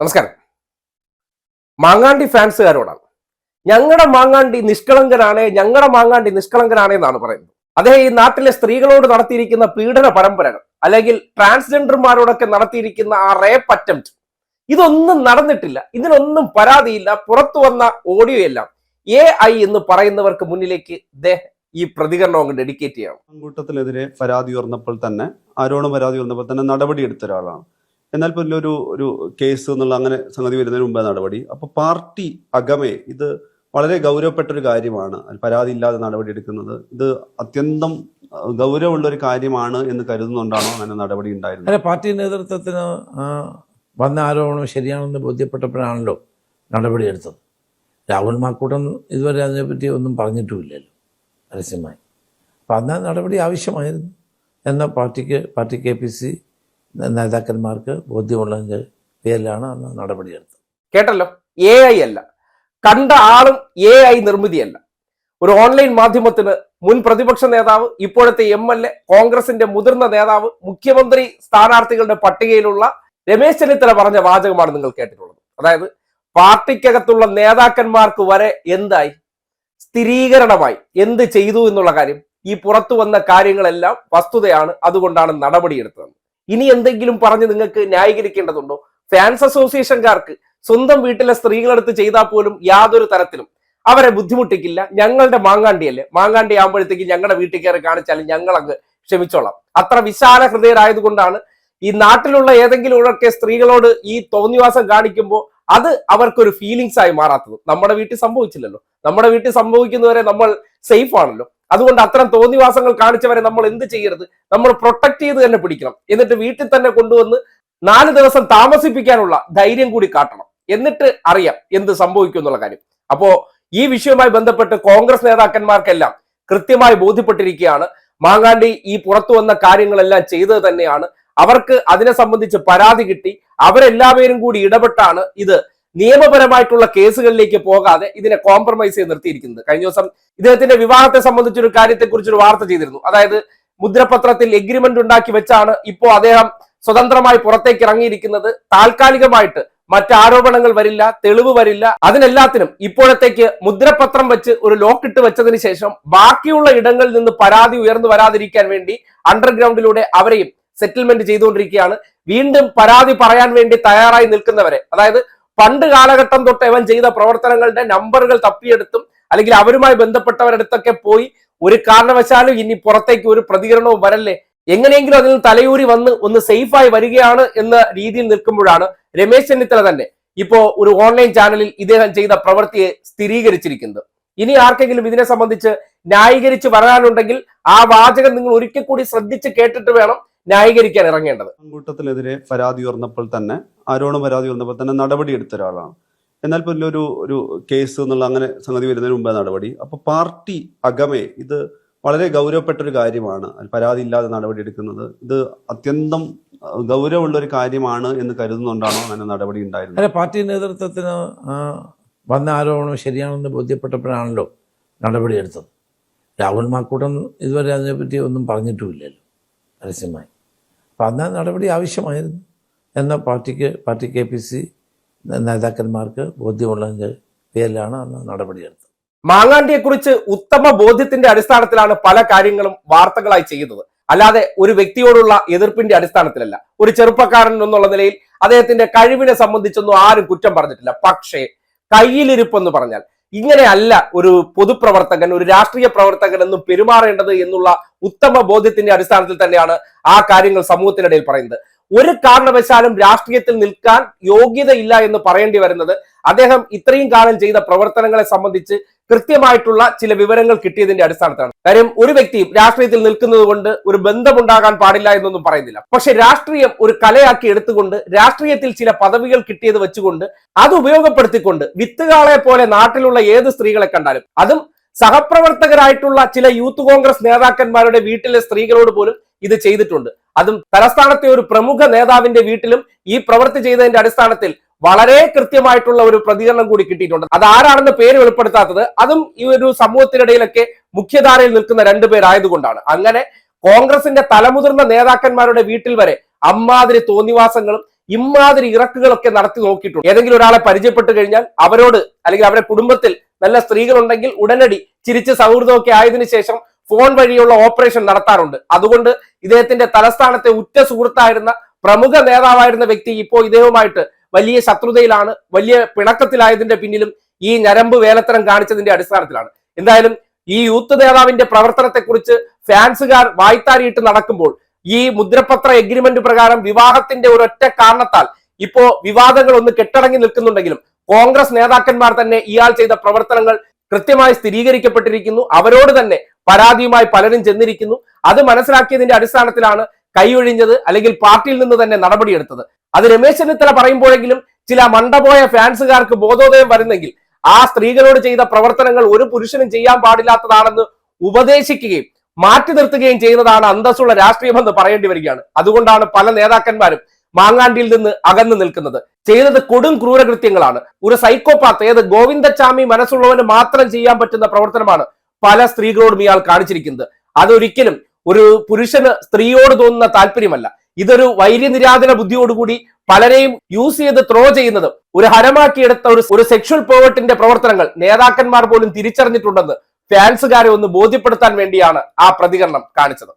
നമസ്കാരം. മാങ്ങാണ്ടി ഫാൻസുകാരോടാണ്. ഞങ്ങളുടെ മാങ്ങാണ്ടി നിഷ്കളങ്കനാണ് ഞങ്ങളുടെ മാങ്ങാണ്ടി നിഷ്കളങ്കനാണ് എന്നാണ് പറയുന്നത്. അദ്ദേഹം ഈ നാട്ടിലെ സ്ത്രീകളോട് നടത്തിയിരിക്കുന്ന പീഡന പരമ്പരകൾ അല്ലെങ്കിൽ ട്രാൻസ്ജെൻഡർമാരോടൊക്കെ നടത്തിയിരിക്കുന്ന ആ റേപ്പ് അറ്റംപ്റ്റ് ഇതൊന്നും നടന്നിട്ടില്ല. ഇതിനൊന്നും പരാതിയില്ല. പുറത്തു വന്ന ഓഡിയോ എല്ലാം എ ഐ എന്ന് പറയുന്നവർക്ക് മുന്നിലേക്ക് ഈ പ്രതികരണം അങ്ങ് ഡെഡിക്കേറ്റ് ചെയ്യണം. കൂട്ടത്തിനെതിരെ പരാതി ഉയർന്നപ്പോൾ തന്നെ ആരോടും പരാതി ഉയർന്നപ്പോൾ തന്നെ നടപടി എടുത്ത ഒരാളാണ്. എന്നാൽ പോലും ഒരു ഒരു കേസ് എന്നുള്ള അങ്ങനെ സംഗതി വരുന്നതിന് മുമ്പേ നടപടി. അപ്പൊ പാർട്ടി അകമേ ഇത് വളരെ ഗൗരവപ്പെട്ട ഒരു കാര്യമാണ് പരാതി ഇല്ലാതെ നടപടി എടുക്കുന്നത്. ഇത് അത്യന്തം ഗൗരവമുള്ള ഒരു കാര്യമാണ് എന്ന് കരുതുന്നുണ്ടാണോ അങ്ങനെ നടപടി ഉണ്ടായിരുന്നത്? അല്ല പാർട്ടി നേതൃത്വത്തിന് വന്ന ആരോപണം ശരിയാണെന്ന് ബോധ്യപ്പെട്ടപ്പോഴാണല്ലോ നടപടി എടുത്തത്. രാഹുൽ മാക്കൂട്ടം ഇതുവരെ അതിനെപ്പറ്റി ഒന്നും പറഞ്ഞിട്ടുമില്ലല്ലോ പരസ്യമായി. അപ്പം അന്ന് നടപടി ആവശ്യമായിരുന്നു. എന്ന പാർട്ടിക്ക് പാർട്ടി കെ പി സി നേതാക്കന്മാർക്ക് ബോധ്യമുള്ളതിന്റെ പേരിലാണ് അന്ന് നടപടിയെടുത്തത്. കേട്ടല്ലോ? എ ഐ അല്ല. കണ്ട ആളും എ ഐ നിർമ്മിതിയല്ല. ഒരു ഓൺലൈൻ മാധ്യമത്തിന് മുൻ പ്രതിപക്ഷ നേതാവ് ഇപ്പോഴത്തെ എം എൽ എ കോൺഗ്രസിന്റെ മുതിർന്ന നേതാവ് മുഖ്യമന്ത്രി സ്ഥാനാർത്ഥികളുടെ പട്ടികയിലുള്ള രമേശ് ചെന്നിത്തല പറഞ്ഞ വാചകമാണ് നിങ്ങൾ കേട്ടിട്ടുള്ളത്. അതായത് പാർട്ടിക്കകത്തുള്ള നേതാക്കന്മാർക്ക് വരെ എന്തായി? സ്ഥിരീകരണമായി. എന്ത് ചെയ്തു എന്നുള്ള കാര്യം. ഈ പുറത്തു വന്ന കാര്യങ്ങളെല്ലാം വസ്തുതയാണ്. അതുകൊണ്ടാണ് നടപടിയെടുത്തത്. ഇനി എന്തെങ്കിലും പറഞ്ഞ് നിങ്ങൾക്ക് ന്യായീകരിക്കേണ്ടതുണ്ടോ? ഫാൻസ് അസോസിയേഷൻകാർക്ക് സ്വന്തം വീട്ടിലെ സ്ത്രീകളെടുത്ത് ചെയ്താൽ പോലും യാതൊരു തരത്തിലും അവരെ ബുദ്ധിമുട്ടിക്കില്ല. ഞങ്ങളുടെ മാങ്ങാണ്ടിയല്ലേ? മാങ്ങാണ്ടി ആകുമ്പോഴത്തേക്ക് ഞങ്ങളുടെ വീട്ടിൽ കയറി കാണിച്ചാലും ഞങ്ങൾ അങ്ങ് ക്ഷമിച്ചോളാം. അത്ര വിശാല ഹൃദയരായതുകൊണ്ടാണ് ഈ നാട്ടിലുള്ള ഏതെങ്കിലും ഒക്കെ സ്ത്രീകളോട് ഈ തോന്നിവാസം കാണിക്കുമ്പോൾ അത് അവർക്കൊരു ഫീലിങ്സ് ആയി മാറാത്തത്. നമ്മുടെ വീട്ടിൽ സംഭവിച്ചില്ലല്ലോ. നമ്മുടെ വീട്ടിൽ സംഭവിക്കുന്നവരെ നമ്മൾ സേഫ് ആണല്ലോ. അതുകൊണ്ട് അത്തരം തോന്നിവാസങ്ങൾ കാണിച്ചവരെ നമ്മൾ എന്ത് ചെയ്യരുത്? നമ്മൾ പ്രൊട്ടക്ട് ചെയ്ത് തന്നെ പിടിക്കണം. എന്നിട്ട് വീട്ടിൽ തന്നെ കൊണ്ടുവന്ന് നാല് ദിവസം താമസിപ്പിക്കാനുള്ള ധൈര്യം കൂടി കാട്ടണം. എന്നിട്ട് അറിയാം എന്ത് സംഭവിക്കും എന്നുള്ള കാര്യം. അപ്പോ ഈ വിഷയവുമായി ബന്ധപ്പെട്ട് കോൺഗ്രസ് നേതാക്കന്മാർക്കെല്ലാം കൃത്യമായി ബോധ്യപ്പെട്ടിരിക്കുകയാണ്. മാങ്ങാണ്ടി ഈ പുറത്തു വന്ന കാര്യങ്ങളെല്ലാം ചെയ്തത് തന്നെയാണ്. അവർക്ക് അതിനെ സംബന്ധിച്ച് പരാതി കിട്ടി. അവരെല്ലാവരും കൂടി ഇടപെട്ടാണ് ഇത് നിയമപരമായിട്ടുള്ള കേസുകളിലേക്ക് പോകാതെ ഇതിനെ കോംപ്രമൈസ് ചെയ്ത് നിർത്തിയിരിക്കുന്നത്. കഴിഞ്ഞ ദിവസം ഇദ്ദേഹത്തിന്റെ വിവാഹത്തെ സംബന്ധിച്ചൊരു കാര്യത്തെക്കുറിച്ചൊരു വാർത്ത ചെയ്തിരുന്നു. അതായത് മുദ്രപത്രത്തിൽ എഗ്രിമെന്റ് ഉണ്ടാക്കി വെച്ചാണ് ഇപ്പോൾ അദ്ദേഹം സ്വതന്ത്രമായി പുറത്തേക്ക് ഇറങ്ങിയിരിക്കുന്നത്. താൽക്കാലികമായിട്ട് മറ്റ് ആരോപണങ്ങൾ വരില്ല തെളിവ് വരില്ല. അതിനെല്ലാത്തിനും ഇപ്പോഴത്തേക്ക് മുദ്രപത്രം വെച്ച് ഒരു ലോക്ക് ഇട്ട് വെച്ചതിന് ശേഷം ബാക്കിയുള്ള ഇടങ്ങളിൽ നിന്ന് പരാതി ഉയർന്നു വരാതിരിക്കാൻ വേണ്ടി അണ്ടർഗ്രൗണ്ടിലൂടെ അവരെയും സെറ്റിൽമെന്റ് ചെയ്തുകൊണ്ടിരിക്കുകയാണ്. വീണ്ടും പരാതി പറയാൻ വേണ്ടി തയ്യാറായി നിൽക്കുന്നവരെ അതായത് പണ്ട് കാലഘട്ടം തൊട്ട് ഇവൻ ചെയ്ത പ്രവർത്തനങ്ങളുടെ നമ്പറുകൾ തപ്പിയെടുത്തും അല്ലെങ്കിൽ അവരുമായി ബന്ധപ്പെട്ടവരടുത്തൊക്കെ പോയി ഒരു കാരണവശാലും ഇനി പുറത്തേക്ക് ഒരു പ്രതികരണവും വരല്ലേ? എങ്ങനെയെങ്കിലും അതിൽ തലയൂരി വന്ന് ഒന്ന് സേഫായി വരികയാണ് എന്ന രീതിയിൽ നിൽക്കുമ്പോഴാണ് രമേശ് ചെന്നിത്തല തന്നെ ഇപ്പോ ഒരു ഓൺലൈൻ ചാനലിൽ ഇദ്ദേഹം ചെയ്ത പ്രവൃത്തിയെ സ്ഥിരീകരിച്ചിരിക്കുന്നത്. ഇനി ആർക്കെങ്കിലും ഇതിനെ സംബന്ധിച്ച് ന്യായീകരിച്ച് വരാനുണ്ടെങ്കിൽ ആ വാചകം നിങ്ങൾ ഒരിക്കൽ കൂടി ശ്രദ്ധിച്ച് കേട്ടിട്ട് വേണം ന്യായീകരിക്കാൻ ഇറങ്ങേണ്ടത്. കൂട്ടത്തിനെതിരെ പരാതി ഉയർന്നപ്പോൾ തന്നെ ആരോണ പരാതി ഉയർന്നപ്പോൾ തന്നെ നടപടി എടുത്ത ഒരാളാണ്. എന്നാൽ പിന്നെ ഒരു ഒരു കേസ് എന്നുള്ള അങ്ങനെ സംഗതി വരുന്നതിന് മുമ്പേ നടപടി. അപ്പൊ പാർട്ടി അകമേ ഇത് വളരെ ഗൗരവപ്പെട്ട ഒരു കാര്യമാണ് പരാതി ഇല്ലാതെ നടപടി എടുക്കുന്നത്. ഇത് അത്യന്തം ഗൗരവമുള്ള ഒരു കാര്യമാണ് എന്ന് കരുതുന്നുണ്ടാണോ അങ്ങനെ നടപടി ഉണ്ടായിരുന്നത്? അല്ല പാർട്ടി നേതൃത്വത്തിന് വന്ന ആരോപണം ശരിയാണെന്ന് ബോധ്യപ്പെട്ടപ്പോഴാണല്ലോ നടപടിയെടുത്തത് രാഹുൽ മാക്കൂട്ടം ഇതുവരെ അതിനെപ്പറ്റി ഒന്നും പറഞ്ഞിട്ടുമില്ലല്ലോ പരസ്യമായി. അപ്പം അന്ന് നടപടി ആവശ്യമായിരുന്നു. എന്ന പാർട്ടിക്ക് പാർട്ടി കെ പി സി നേതാക്കന്മാർക്ക് ബോധ്യമുള്ളതിന്റെ പേരിലാണ് അന്ന് നടപടിയെടുത്തത്. മാങ്ങാണ്ടിയെ കുറിച്ച് ഉത്തമ ബോധ്യത്തിന്റെ അടിസ്ഥാനത്തിലാണ് പല കാര്യങ്ങളും വാർത്തകളായി ചെയ്യുന്നത്. അല്ലാതെ ഒരു വ്യക്തിയോടുള്ള എതിർപ്പിന്റെ അടിസ്ഥാനത്തിലല്ല. ഒരു ചെറുപ്പക്കാരൻ എന്നുള്ള നിലയിൽ അദ്ദേഹത്തിന്റെ കഴിവിനെ സംബന്ധിച്ചൊന്നും ആരും കുറ്റം പറഞ്ഞിട്ടില്ല. പക്ഷേ കയ്യിലിരിപ്പെന്ന് പറഞ്ഞാൽ ഇങ്ങനെയല്ല ഒരു പൊതുപ്രവർത്തകൻ ഒരു രാഷ്ട്രീയ പ്രവർത്തകൻ എന്നും പെരുമാറേണ്ടത് എന്നുള്ള ഉത്തമ ബോധ്യത്തിന്റെ അടിസ്ഥാനത്തിൽ തന്നെയാണ് ആ കാര്യങ്ങൾ സമൂഹത്തിനിടയിൽ പറയുന്നത്. ഒരു കാരണവശാലും രാഷ്ട്രീയത്തിൽ നിൽക്കാൻ യോഗ്യതയില്ല എന്ന് പറയേണ്ടി വരുന്നത് അദ്ദേഹം ഇത്രയും കാലം ചെയ്ത പ്രവർത്തനങ്ങളെ സംബന്ധിച്ച് കൃത്യമായിട്ടുള്ള ചില വിവരങ്ങൾ കിട്ടിയതിന്റെ അടിസ്ഥാനത്താണ് കാര്യം ഒരു വ്യക്തിയും രാഷ്ട്രീയത്തിൽ നിൽക്കുന്നത് കൊണ്ട് ഒരു ബന്ധമുണ്ടാകാൻ പാടില്ല എന്നൊന്നും പറയുന്നില്ല. പക്ഷെ രാഷ്ട്രീയം ഒരു കലയാക്കി എടുത്തുകൊണ്ട് രാഷ്ട്രീയത്തിൽ ചില പദവികൾ കിട്ടിയത് വെച്ചുകൊണ്ട് അത് ഉപയോഗപ്പെടുത്തിക്കൊണ്ട് വിത്തുകാളെ പോലെ നാട്ടിലുള്ള ഏത് സ്ത്രീകളെ കണ്ടാലും അതും സഹപ്രവർത്തകരായിട്ടുള്ള ചില യൂത്ത് കോൺഗ്രസ് നേതാക്കന്മാരുടെ വീട്ടിലെ സ്ത്രീകളോട് പോലും ഇത് ചെയ്തിട്ടുണ്ട്. അതും തലസ്ഥാനത്തെ ഒരു പ്രമുഖ നേതാവിന്റെ വീട്ടിലും ഈ പ്രവൃത്തി ചെയ്തതിന്റെ അടിസ്ഥാനത്തിൽ വളരെ കൃത്യമായിട്ടുള്ള ഒരു പ്രതികരണം കൂടി കിട്ടിയിട്ടുണ്ട്. അത് ആരാണെന്ന് പേര് വെളിപ്പെടുത്താത്തത് അതും ഈ ഒരു സമൂഹത്തിനിടയിലൊക്കെ മുഖ്യധാരയിൽ നിൽക്കുന്ന രണ്ടുപേരായതുകൊണ്ടാണ് അങ്ങനെ കോൺഗ്രസിന്റെ തലമുതിർന്ന നേതാക്കന്മാരുടെ വീട്ടിൽ വരെ അമ്മാതിരി തോന്നിവാസങ്ങളും ഇമ്മാതിരി ഇറക്കുകളൊക്കെ നടത്തി നോക്കിയിട്ടുണ്ട്. ഏതെങ്കിലും ഒരാളെ പരിചയപ്പെട്ടു കഴിഞ്ഞാൽ അവരോട് അല്ലെങ്കിൽ അവരുടെ കുടുംബത്തിൽ നല്ല സ്ത്രീകളുണ്ടെങ്കിൽ ഉടനടി ചിരിച്ച് സൗഹൃദമൊക്കെ ആയതിനു ശേഷം ഫോൺ വഴിയുള്ള ഓപ്പറേഷൻ നടത്താറുണ്ട്. അതുകൊണ്ട് ഇദ്ദേഹത്തിന്റെ തലസ്ഥാനത്തെ ഉറ്റ സുഹൃത്തായിരുന്ന പ്രമുഖ നേതാവായിരുന്ന വ്യക്തി ഇപ്പോൾ ഇദ്ദേഹവുമായിട്ട് വലിയ ശത്രുതയിലാണ് വലിയ പിണക്കത്തിലായതിന്റെ പിന്നിലും ഈ ഞരമ്പ് വേലത്തരം കാണിച്ചതിന്റെ അടിസ്ഥാനത്തിലാണ്. എന്തായാലും ഈ യൂത്ത് നേതാവിന്റെ പ്രവർത്തനത്തെക്കുറിച്ച് ഫാൻസുകാർ വായ്ത്താരിയിട്ട് നടക്കുമ്പോൾ ഈ മുദ്രപത്ര എഗ്രിമെന്റ് പ്രകാരം വിവാഹത്തിന്റെ ഒരൊറ്റ കാരണത്താൽ ഇപ്പോ വിവാദങ്ങൾ ഒന്ന് കെട്ടടങ്ങി നിൽക്കുന്നുണ്ടെങ്കിലും കോൺഗ്രസ് നേതാക്കന്മാർ തന്നെ ഇയാൾ ചെയ്ത പ്രവർത്തനങ്ങൾ കൃത്യമായി സ്ഥിരീകരിക്കപ്പെട്ടിരിക്കുന്നു. അവരോട് തന്നെ പരാതിയുമായി പലരും ചെന്നിരിക്കുന്നു. അത് മനസ്സിലാക്കിയതിന്റെ അടിസ്ഥാനത്തിലാണ് കൈയൊഴിഞ്ഞത് അല്ലെങ്കിൽ പാർട്ടിയിൽ നിന്ന് തന്നെ നടപടിയെടുത്തത്. അത് രമേശ് ചെന്നിത്തല പറയുമ്പോഴെങ്കിലും ചില മണ്ടപോയ ഫാൻസുകാർക്ക് ബോധോദയം വരുന്നെങ്കിൽ ആ സ്ത്രീകളോട് ചെയ്ത പ്രവർത്തനങ്ങൾ ഒരു പുരുഷനും ചെയ്യാൻ പാടില്ലാത്തതാണെന്ന് ഉപദേശിക്കുകയും മാറ്റി നിർത്തുകയും ചെയ്യുന്നതാണ് അന്തസ്സുള്ള രാഷ്ട്രീയമെന്ന് പറയേണ്ടി വരികയാണ്. അതുകൊണ്ടാണ് പല നേതാക്കന്മാരും മാങ്ങാണ്ടിയിൽ നിന്ന് അകന്നു നിൽക്കുന്നത്. ചെയ്തത് കൊടും ക്രൂരകൃത്യങ്ങളാണ്. ഒരു സൈക്കോപാത്ത് ഏത് ഗോവിന്ദച്ചാമി മനസ്സുള്ളവന് മാത്രം ചെയ്യാൻ പറ്റുന്ന പ്രവർത്തനമാണ് പല സ്ത്രീകളോടും ഇയാൾ കാണിച്ചിരിക്കുന്നത്. അതൊരിക്കലും ഒരു പുരുഷന് സ്ത്രീയോട് തോന്നുന്ന താല്പര്യമല്ല. ഇതൊരു വൈര്യനിരാധന ബുദ്ധിയോടുകൂടി പലരെയും യൂസ് ചെയ്ത് ത്രോ ചെയ്യുന്നത് ഒരു ഹരമാക്കിയെടുത്ത ഒരു ഒരു സെക്ഷൽ പേവട്ടിന്റെ പ്രവർത്തനങ്ങൾ നേതാക്കന്മാർ പോലും തിരിച്ചറിഞ്ഞിട്ടുണ്ടെന്ന് ഫാൻസുകാരെ ഒന്ന് ബോധ്യപ്പെടുത്താൻ വേണ്ടിയാണ് ആ പ്രതികരണം കാണിച്ചത്.